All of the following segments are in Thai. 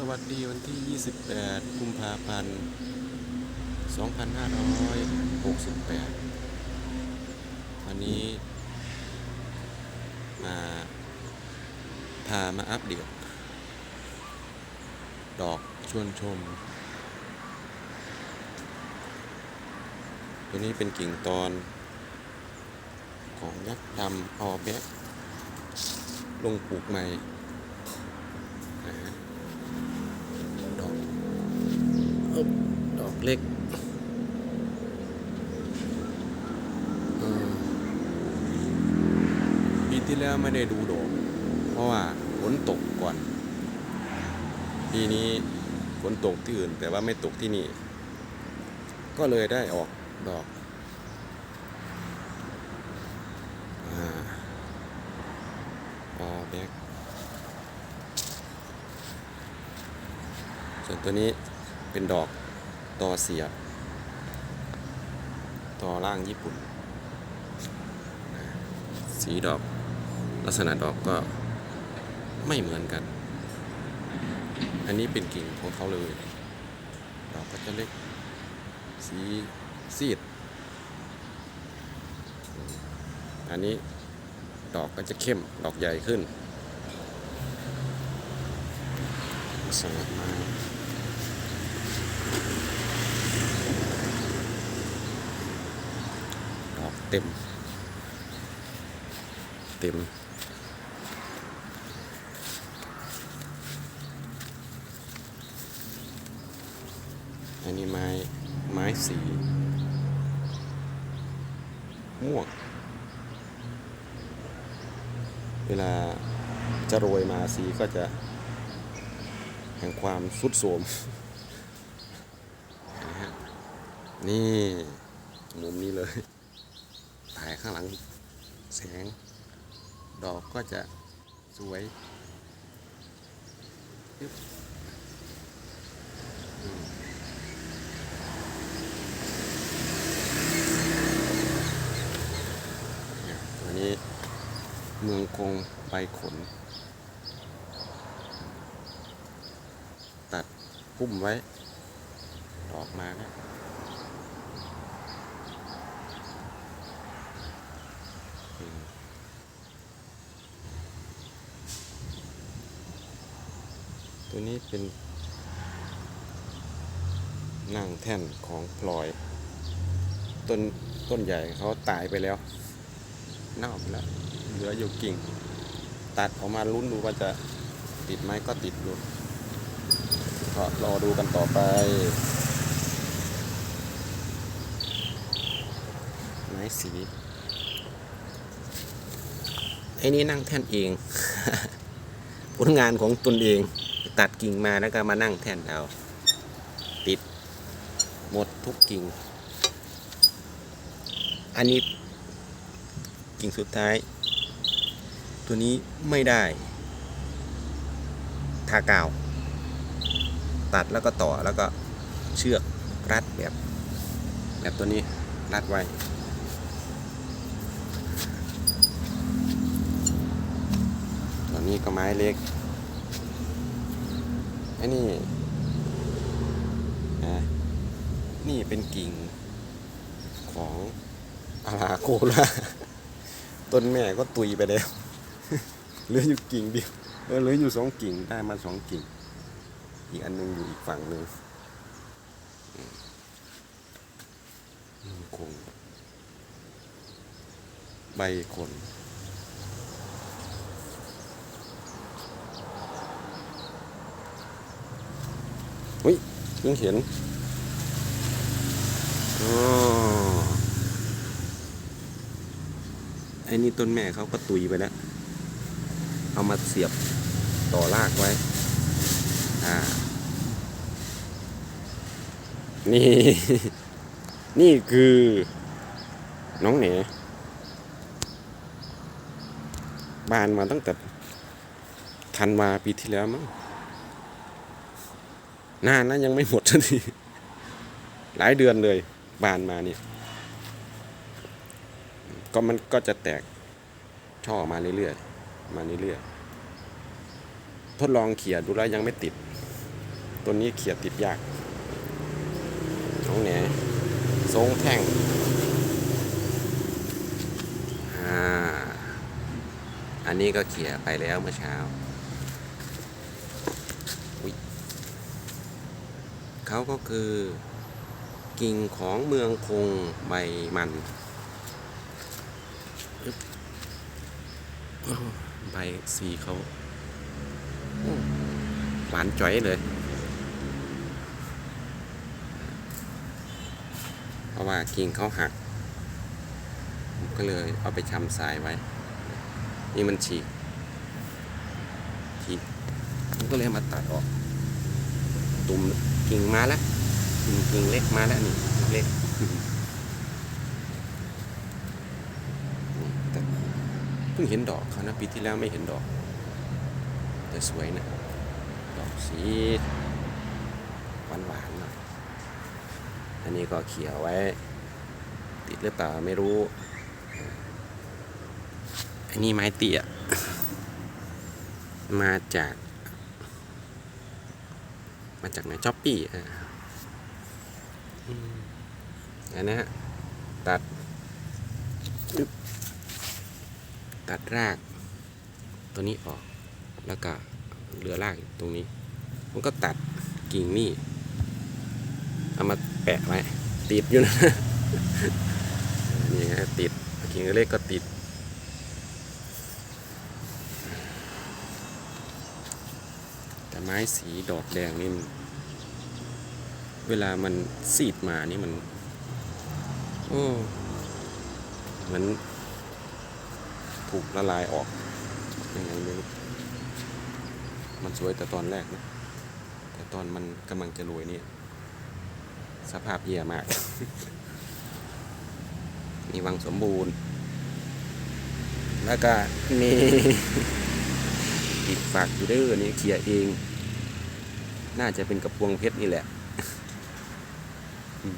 สวัสดีวันที่ 28 กุมภาพันธ์ 2568 วันนี้ มาพามาอัปเดต ดอกชวนชม ตัวนี้เป็นกิ่งตอน ของยักษ์ดำออแบ็กลงปลูกใหม่นะฮะดอกอึ๊บดอก เล็กปีที่แล้วไม่ได้ดูดอกเพราะว่าฝนตกก่อน ปีนี้ฝนตกที่อื่น แต่ว่าไม่ตกที่นี่ ก็เลยได้ออกดอกออแบกส่วนตัวนี้เป็นดอก ตอเสียบตอล่างญี่ปุ่น สีดอกลักษณะดอกก็ไม่เหมือนกัน อันนี้เป็นกิ่งของเขาเลย ดอกก็จะเล็ก สีซีด อันนี้ดอกก็จะเข้ม ดอกใหญ่ขึ้นสลับมาดอก เต็ม เต็ม อันนี้ไม้ ไม้สี ม่วง เวลาจะโรยมาสีก็จะ แห่งความสุดโทรมนี่มุมนี้เลย ข้างหลังแสง ดอกก็จะสวยอืมเนี่ยตัวนี้เมืองคงใบขน ตัดพุ่มไว้ ดอกมาแล้วอืมตัวนี้ เป็นนางแท่นของพลอย ต้นต้นใหญ่เขาตายไปแล้วเน่าไปแล้วเหลืออยู่กิ่ง ตัดออกมาลุ้นดูว่าจะติดไหมก็ติดอยู่ก็รอดูกันต่อไป ไม้สีไอ้นี่นั่งแท่นเอง ผลงานของตนเอง ตัดกิ่งมาแล้วก็มานั่งแท่นเอาติดหมดทุกกิ่ง อันนี้กิ่งสุดท้าย ตัวนี้ไม่ได้ ทากาว ตัดแล้วก็ต่อแล้วก็เชือกรัดแบบ แบบตัวนี้รัดไว้ตัวนี้ก็ไม้เล็ก ไอันนี้นะนี่เป็นกิ่งของอาราโคล่าต้นแม่ก็ตุยไปแล้วเหลืออยู่กิ่งเดียวเออเหลืออยู่สองกิ่งได้มาสองกิ่ง อีกอันหนึงอยู่อีกฝั่งหนึ่งคงใบขน อุ้ยเพิ่งเห็นอ๋อไอ้นี่ต้นแม่เขาก็ตุยไปแล้ว เอามาเสียบต่อรากไว้ อ่า นี่ นี่คือ น้องเหนบานมาตั้งแต่ธันวาปีที่แล้วมั้ง นานนะยังไม่หมดสักทีหลายเดือนเลย บานมาเนี่ยก็มันก็จะแตกช่อออกมาเรื่อยๆมาเรื่อยๆทดลองเขี่ยดูแล้วยังไม่ติด ตัวนี้เขี่ยติดยากน้องแหนทรงแท่งอ่าอันนี้ก็เขี่ยไปแล้วเมื่อเช้าอุ๊ย เขาก็คือ กิ่งของเมืองคงใบมันใบสีเขาหวานจ่อยเลยเพราะว่ากิ่งเขาหักผมก็เลยเอาไปชำทรายไว้ นี่มันฉีกฉีกผมก็เลยมาตัดออก ตุ่ม กิ่งมาแล้วกิ่งกิ่งเล็กมาแล้วนี่เล็กเพิ่งเห็นดอกเขานะปีที่แล้วไม่เห็นดอก แต่สวยนะ ดอกสีหวานหวานๆหน่อยอันนี้ก็เขียวไว้ ติดหรือเปล่าไม่รู้อันนี้ไม้เตี้ยมาจาก มาจากไหนช้อปปี้อะอืมอันนะฮะตัด ตัดราก ตัวนี้ออก แล้วก็เหลือรากตรงนี้มันก็ตัดกิ่งนี่ เอามาแปะไว้ ติดอยู่นะ นี่ฮะติดกิ่งเล็กก็ติด แต่ไม้สีดอกแดงนี่นเวลามันสีดมานี่มัน โอ้เหมือนถูกละลายออกยังไงไม่รู้มันสวยแต่ตอนแรกนะ แต่ตอนมันกำลังจะรวยนี่สภาพแย่มาก มีวังสมบูรณ์ แล้วก็มี ติดฝากอยู่เด้อนี่เขียเอง น่าจะเป็นกับพวงเพชรนี่แหละอืม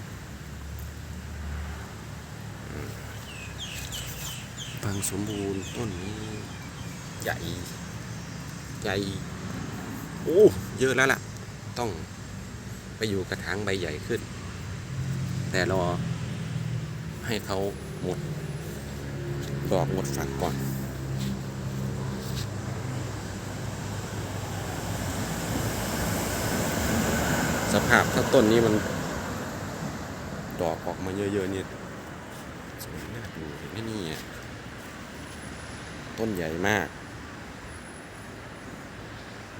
วังสมบูรณ์ต้นนี้ใหญ่ ใหญ่ โอ้ เยอะแล้วล่ะ ต้องไปอยู่กระถางใบใหญ่ขึ้น แต่รอให้เขาหมดดอกหมดฝักก่อน ส ภาพถ้าต้นนี้มัน ดอกออกมาเยอะๆเนี่ยสวยน่าดูเห็นไหมนี่ต้นใหญ่มาก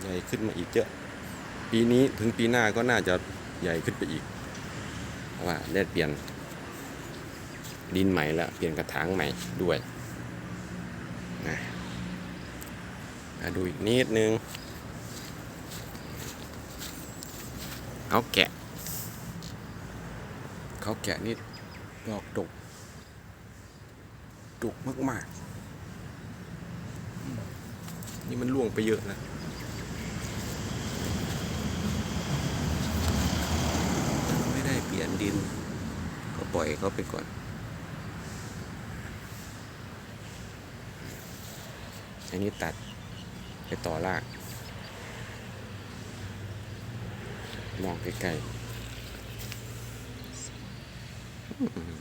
ใหญ่ขึ้นมาอีกเยอะ ปีนี้ถึงปีหน้าก็น่าจะใหญ่ขึ้นไปอีก เพราะว่าได้เปลี่ยน ดินใหม่แล้วเปลี่ยนกระถางใหม่ด้วยนะมาดูอีกนิดนึง เขาแกะ เขาแกะนี่ดอกดกดกมากๆ นี่มันล่วงไปเยอะแล้วไม่ได้เปลี่ยนดิน ก็ปล่อยเขาไปก่อนอันนี้ตัดไปต่อราก มองไกลๆอืม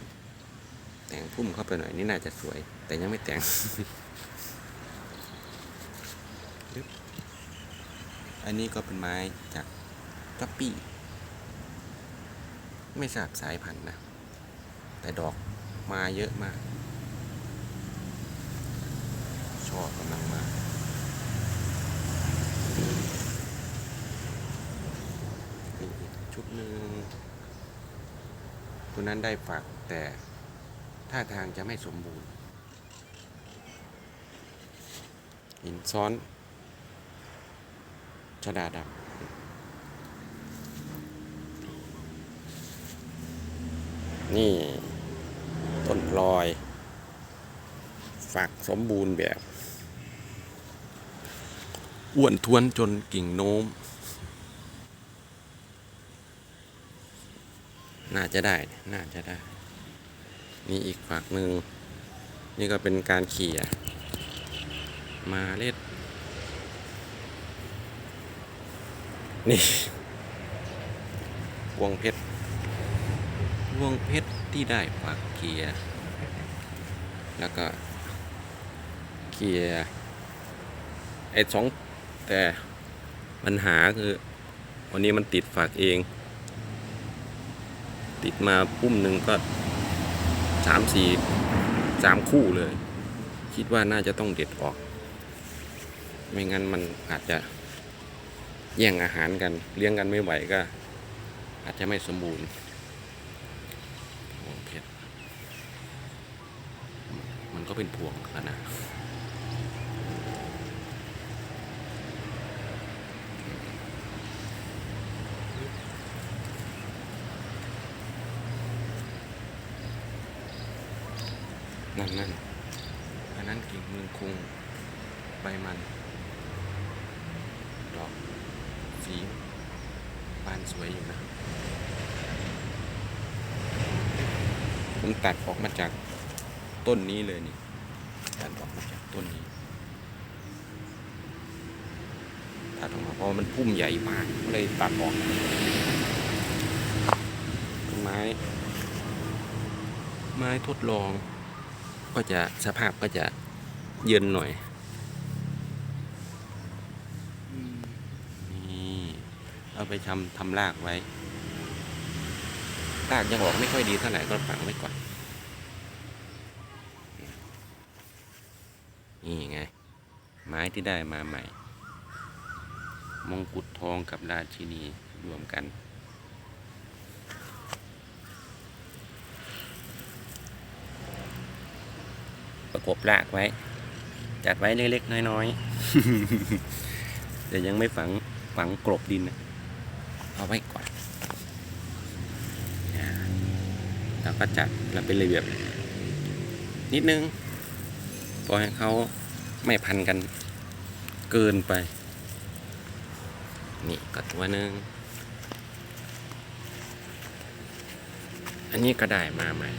แต่งพุ่มเข้าไปหน่อยนี่น่าจะสวย แต่ยังไม่แต่งปึ๊บอันนี้ก็เป็นไม้จากกัปปี้ไม่ทราบสายพันธุ์นะ แต่ดอกมาเยอะมาก ชอบกำลังมานี่อีก ชุดหนึ่งตัวนั้นได้ฝักแต่ท่าทางจะไม่สมบูรณ์หินซ้อนชดาดำนี่ ต้นลอย ฝักสมบูรณ์แบบ อ้วนท้วนจนกิ่งโน้ม น่าจะได้ น่าจะได้ นี่อีกฝักหนึ่ง นี่ก็เป็นการเขี่ย มาเล็ด นี่ วงเพชร วงเพชรที่ได้ฝากเกียร์แล้วก็เกียร์ไอ้สองแต่ปัญหาคือ วันนี้มันติดฝากเอง ติดมาปุ้มหนึ่งก็สามสี่สามคู่เลย คิดว่าน่าจะต้องเด็ดออก ไม่งั้นมันอาจจะแย่งอาหารกัน เลี้ยงกันไม่ไหวก็ อาจจะไม่สมบูรณ์พวงเพชรมันก็เป็นพวงแล้วนะ นั่นนั่นอันนั้นกิ่งเมืองคุงใบมัน ดอกสีบานสวยอยู่นะผมตัดออกมาจากต้นนี้เลยนี่ตัดออกมาจากต้นนี้ตัดออกมาเพราะมันพุ่มใหญ่มากก็เลยตัดออกต้นไม้ ไม้ทดลอง ก็จะสภาพก็จะเย็นหน่อยนี่เอาไปทำทำรากไว้รากยังออกไม่ค่อยดีเท่าไหร่ก็ฝังไว้ก่อนนี่ไง ไม้ที่ได้มาใหม่ มงกุฎทองกับราชินีรวมกัน ประกบรากไว้ จัดไว้เล็กๆน้อยๆ แต่ยังไม่ฝังฝังกลบดินนะเอาไว้ก่อนอ่าแล้วก็จัดแล้วเป็นระเบียบ นิดนึงพอให้เขาไม่พันกันเกินไป นี่ก็ตัวหนึ่งอันนี้ก็ได้มาใหม่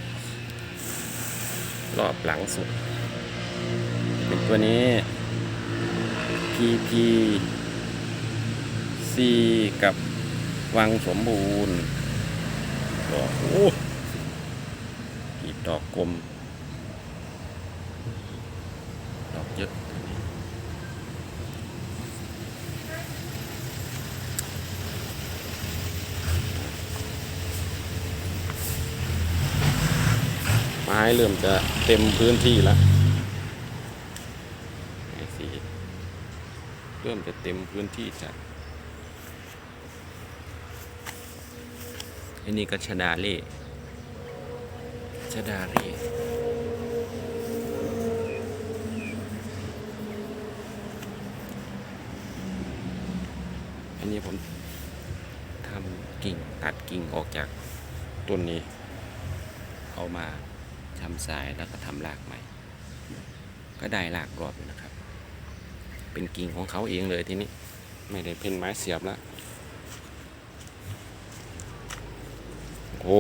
รอบหลังสุด ตัวนี้ PP C กับวังสมบูรณ์ดอกโอ้กีบดอกกลม ดอกเยอะไม้เริ่มจะเต็มพื้นที่แล้วไอ้สีเริ่มจะเต็มพื้นที่จัดอันนี้ก็ชดาเล่ชดาเล่อันนี้ผมทำกิ่งตัดกิ่งออกจากต้นนี้ เอามาทำสายแล้วก็ทำรากใหม่ ก็ได้รากรอบอยู่นะครับ เป็นกิ่งของเขาเองเลยทีนี้ ไม่ได้เป็นไม้เสียบแล้วโอ้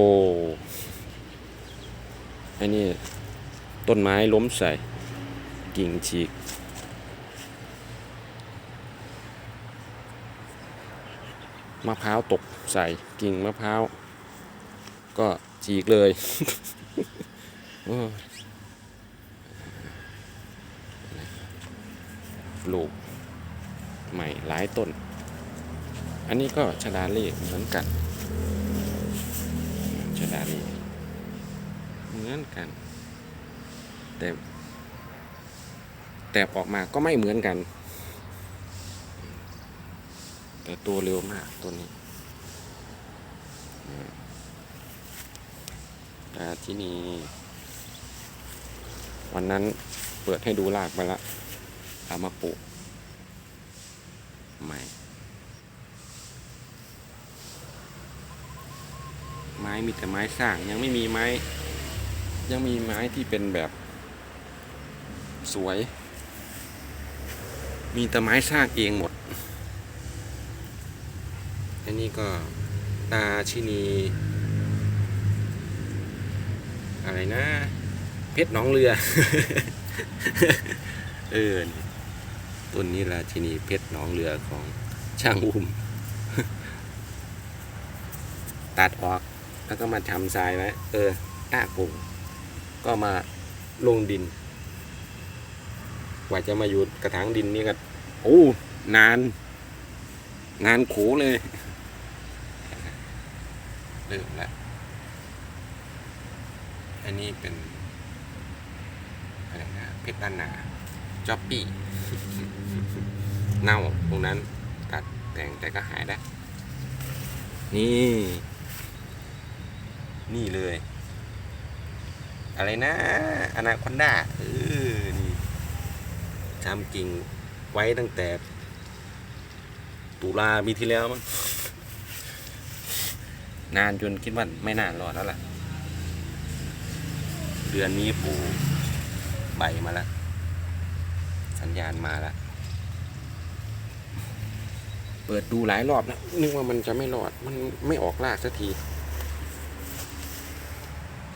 ไอ้นี่ต้นไม้ล้มใส่ กิ่งฉีก มะพร้าวตกใส่กิ่งมะพร้าว ก็ฉีกเลย โอ้ยป ลูกใหม่หลายต้น อันนี้ก็ชดาเล่เหมือนกันชดาเล่เหมือนกัน แต่แต่ออกมาก็ไม่เหมือนกัน แต่ตัวเร็วมากตัวนี้อ่าที่นี่วันนั้นเปิดให้ดูรากไปละ เอามาปลูกใหม่ ไม้มีแต่ไม้สร้างยังไม่มีไม้ ยังมีไม้ที่เป็นแบบสวย มีแต่ไม้สร้างเองหมด อันนี้ก็ตาชินี อะไรนะ เพชรหนองเรือ เออ ต้นนี้ราชินีเพชรหนองเรือของช่างอุ้ม ตัดออกแล้วก็มาทำทรายไว้เออรากปลูกก็มาลงดิน กว่าจะมาอยู่กระถางดินนี่ก็โอ้นานนานโขเลยเริ่มแล้วอันนี้เป็นอะไรนะเพชรด้านหนาจ็อบปี้ เน่าตรงนั้น ตัดแต่งแต่ก็หายได้นี่ นี่เลย อะไรนะอนาคอนด้าเออนี่ทำกิ่งไว้ตั้งแต่ ตุลาปีที่แล้วมั้งนานจนคิดว่าไม่นานรอดแล้วล่ะ เดือนนี้ปูใบมาแล้ว สัญญาณมาแล้ว เปิดดูหลายรอบแล้วนึกว่ามันจะไม่รอดมันไม่ออกรากสักที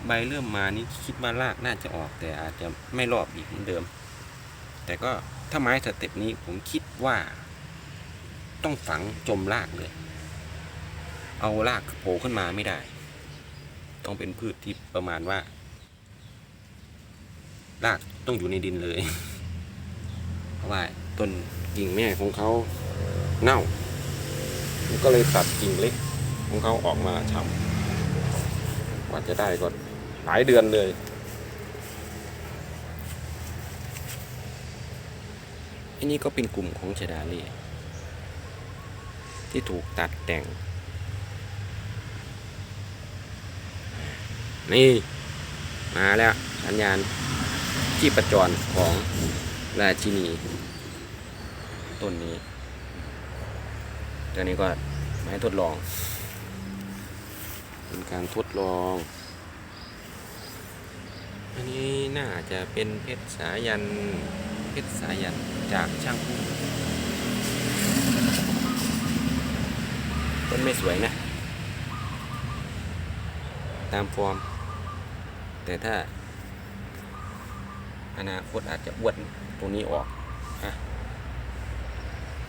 ใบเริ่มมานี่คิดว่ารากน่าจะออกแต่อาจจะไม่รอบอีกเหมือนเดิม แต่ก็ถ้าไม้สเต็ปนี้ผมคิดว่า ต้องฝังจมรากเลย เอารากโผล่ขึ้นมาไม่ได้ ต้องเป็นพืชที่ประมาณว่ารากต้องอยู่ในดินเลย เพราะว่าต้นกิ่งแม่ของเขาเน่า ก็เลยตัดกิ่งเล็กของเขาออกมาทำกว่าจะได้ก็หลายเดือนเลย อันนี้ก็เป็นกลุ่มของชดาเล่ที่ถูกตัดแต่ง นี่ มาแล้วสัญญาณที่ประจรของราชินีต้นนี้ ตัวนี้ก็ไม้ทดลอง เป็นการทดลอง อันนี้น่าจะเป็นเพชรสายัน เพชรสายันจากช่างพุ่มต้นไม่สวยนะ ตามฟอร์ม แต่ถ้า อนาคตอาจจะอ้วนตรงนี้ออกอะ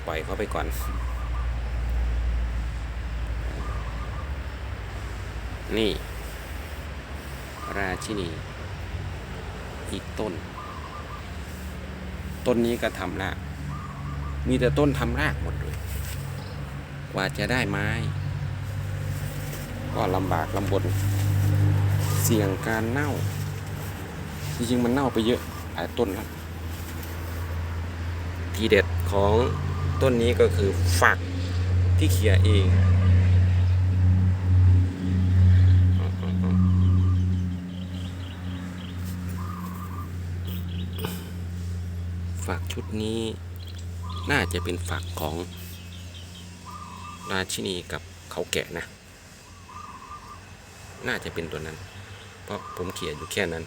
ปล่อยเขาไปก่อน นี่ ราชินี อีกต้น ต้นนี้ก็ทำราก มีแต่ต้นทำรากหมดเลย กว่าจะได้ไม้ ก็ลำบากลำบน เสี่ยงการเน่า จริงๆมันเน่าไปเยอะหลายต้นแล้วทีเด็ดของต้นนี้ก็คือฝักที่เขี่ยเอง ฝักชุดนี้ น่าจะเป็นฝักของราชินีกับเขาแกะนะ น่าจะเป็นตัวนั้น เพราะผมเขียนอยู่แค่นั้น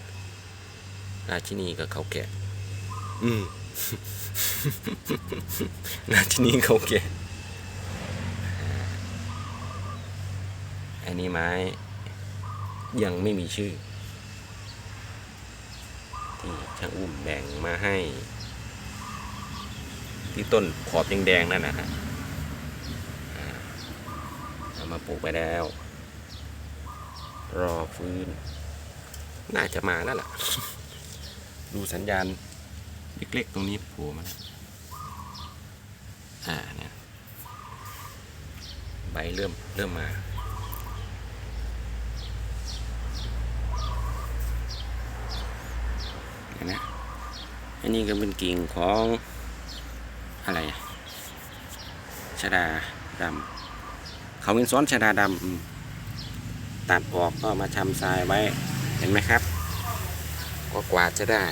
ราชินีกับเขาแกะ อืมราชินีเขาแกะ อันนี้ไม้ยังไม่มีชื่อที่ช่างอุ้มแบ่งมาให้ ที่ต้นขอบแดงๆนั่นนะฮะเอามาปลูกไปแล้ว รอฟื้น น่าจะมาแล้วล่ะ ดูสัญญาณเล็กๆตรงนี้โผล่มาแล้วอ่าเนี่ยใบเริ่มเริ่มมาเห็นไหมอันนี้ก็เป็นกิ่งของ อะไรชะดาดำเขาเป็นซ้อนชะดาดำตัดออกก็มาชำทรายไว้เห็นไหมครับ ก็กวาดจะได้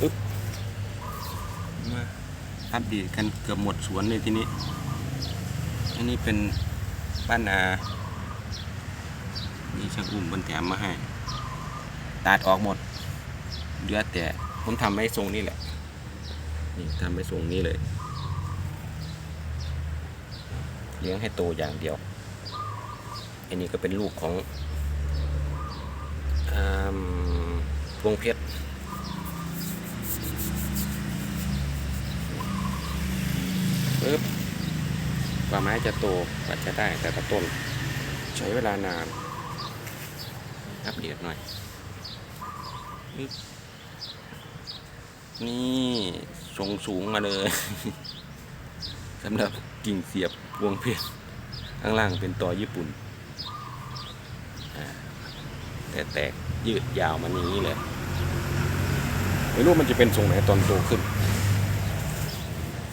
อึ๊บมาอัปเดตกันเกือบหมดสวนเลยทีนี้ อันนี้เป็นบ้านนานี่ช่างอุ้มบนแถมมาให้ ตัดออกหมดเหลือแต่ ผมทำไว้ทรงนี้แหละนี่ทำไว้ทรงนี้เลยเลี้ยงให้โตอย่างเดียว อันนี้ก็เป็นลูกของอามพวงเพชร ปึ๊บไปว่าไม้จะโตกว่าจะได้แต่ละต้น ใช้เวลานาน อัปเดตหน่อยอึ๊บ นี่ทรงสูงมาเลยสำหรับกิ่งเสียบวงเพชรข้างล่างเป็นต่อญี่ปุ่น แต่แตกยืดยาวมานี้เลยไม่รู้มันจะเป็นทรงไหนตอนโตขึ้น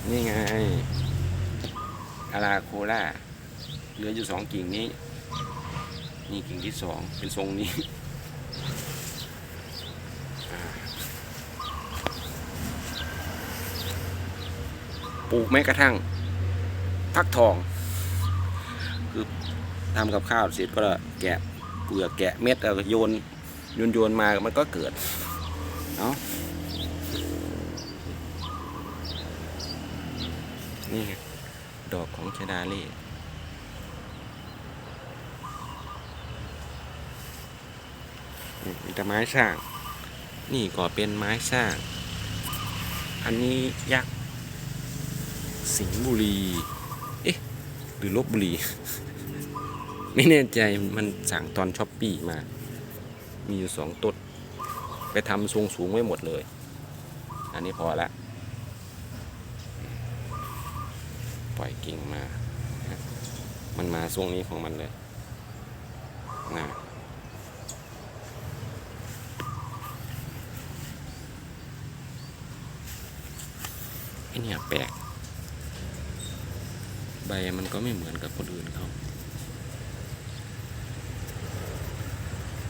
นี่ไงอาราโคล่าเหลืออยู่สองกิ่งนี้ นี่กิ่งที่สองเป็นทรงนี้อ่าป ลูกแม้กระทั่งฟักทองคือทำกับข้าวเสร็จก็แกะเปลือกแกะเม็ดแล้วโยนโยนโยนมามันก็เกิดเนาะนี่ดอกของชดาเล่นี่มีแต่ไม้สร้าง นี่ก็เป็นไม้สร้าง อันนี้ยักษ์ สิงห์บุรี เอ๊ะ หรือลบบุรี ไม่แน่ใจมันสั่งตอนช้อปปี้มา มีอยู่สองต้นไปทำทรงสูงไว้หมดเลย อันนี้พอละ ปล่อยกิ่งมา มันมาทรงนี้ของมันเลยนะไอเนี่ยแปลก มันก็ไม่เหมือนกับคนอื่นเขา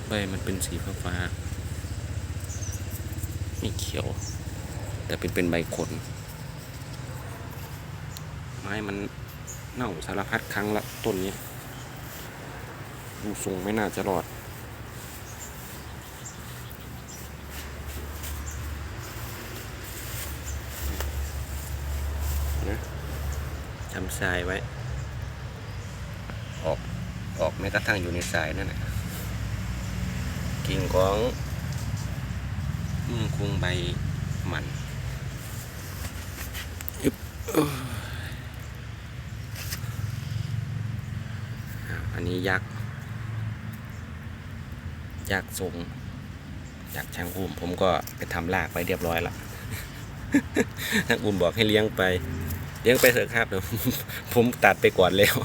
ใบมันเป็นสีฟ้าๆไม่เขียว แต่เป็นเป็นใบขน ไม้มันเน่าสารพัดครั้งละต้นนี้ดูทรงไม่น่าจะรอด นะ ทำทรายไว้ ออกออกแม้กระทั่งอยู่ในทรายนั่นแหละกิ่งของอืมคุงใบหมันอึ๊บเอ้ยอ้าวอันนี้ยักษ์ยักษ์ทรงจากช่างอุ้มผมก็ไปทำลากไปเรียบร้อยละช่างอุ้มบอกให้เลี้ยงไป เลี้ยงไปเถอะครับเดี๋ยวผมตัดไปก่อนแล้ว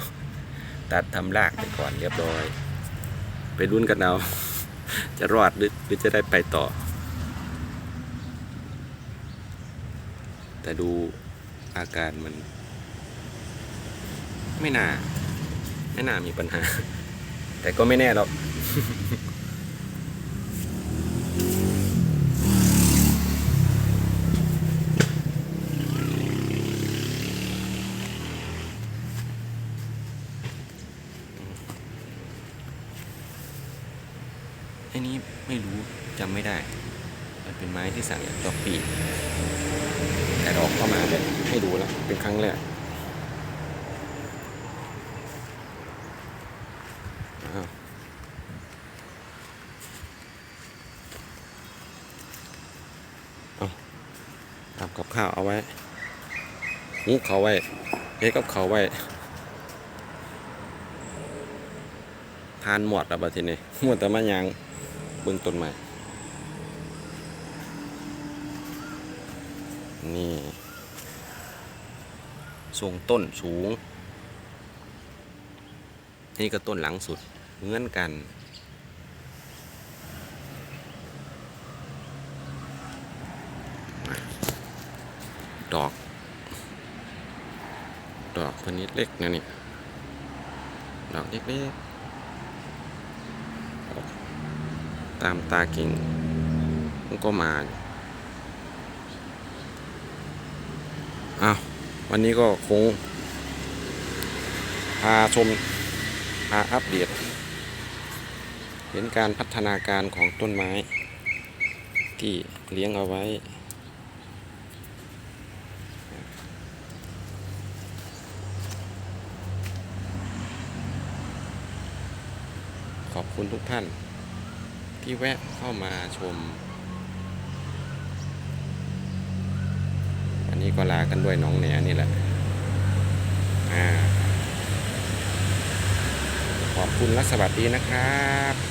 ตัดทำรากไปก่อนเรียบร้อย ไปรุ่นกันเอาจะรอดหรือหรือจะได้ไปต่อ แต่ดูอาการมัน ไม่น่า ไม่น่ามีปัญหา แต่ก็ไม่แน่หรอก อันนี้ไม่รู้จำไม่ได้ มันเป็นไม้ที่สั่งจากจอกปีแต่ดอกเข้ามาเลยให้ดูแล้ว เป็นครั้งแรกอ้าวเอา ทำกับข้าวเอาไว้หุงเขาไว้เฮ็ดกับเขาวไว้ทานหมดแล้วบัดทีนี้หมดแต่มายางเบื้องต้นใหม่นี่ทรงต้นสูง นี่ก็ต้นหลังสุดเหมือนกัน ดอก ด เล็กนะนี่ดอกเล็กๆตามตากิ่งมันก็มาอ้าววันนี้ก็คงพาชมพาอัปเดต เห็นการพัฒนาการของต้นไม้ ที่เลี้ยงเอาไว้ คุณทุกท่าน ที่แวะเข้ามาชม อันนี้ก็ลากันด้วยน้องเหนือนี่แหละขอบคุณและสวัสดีนะครับ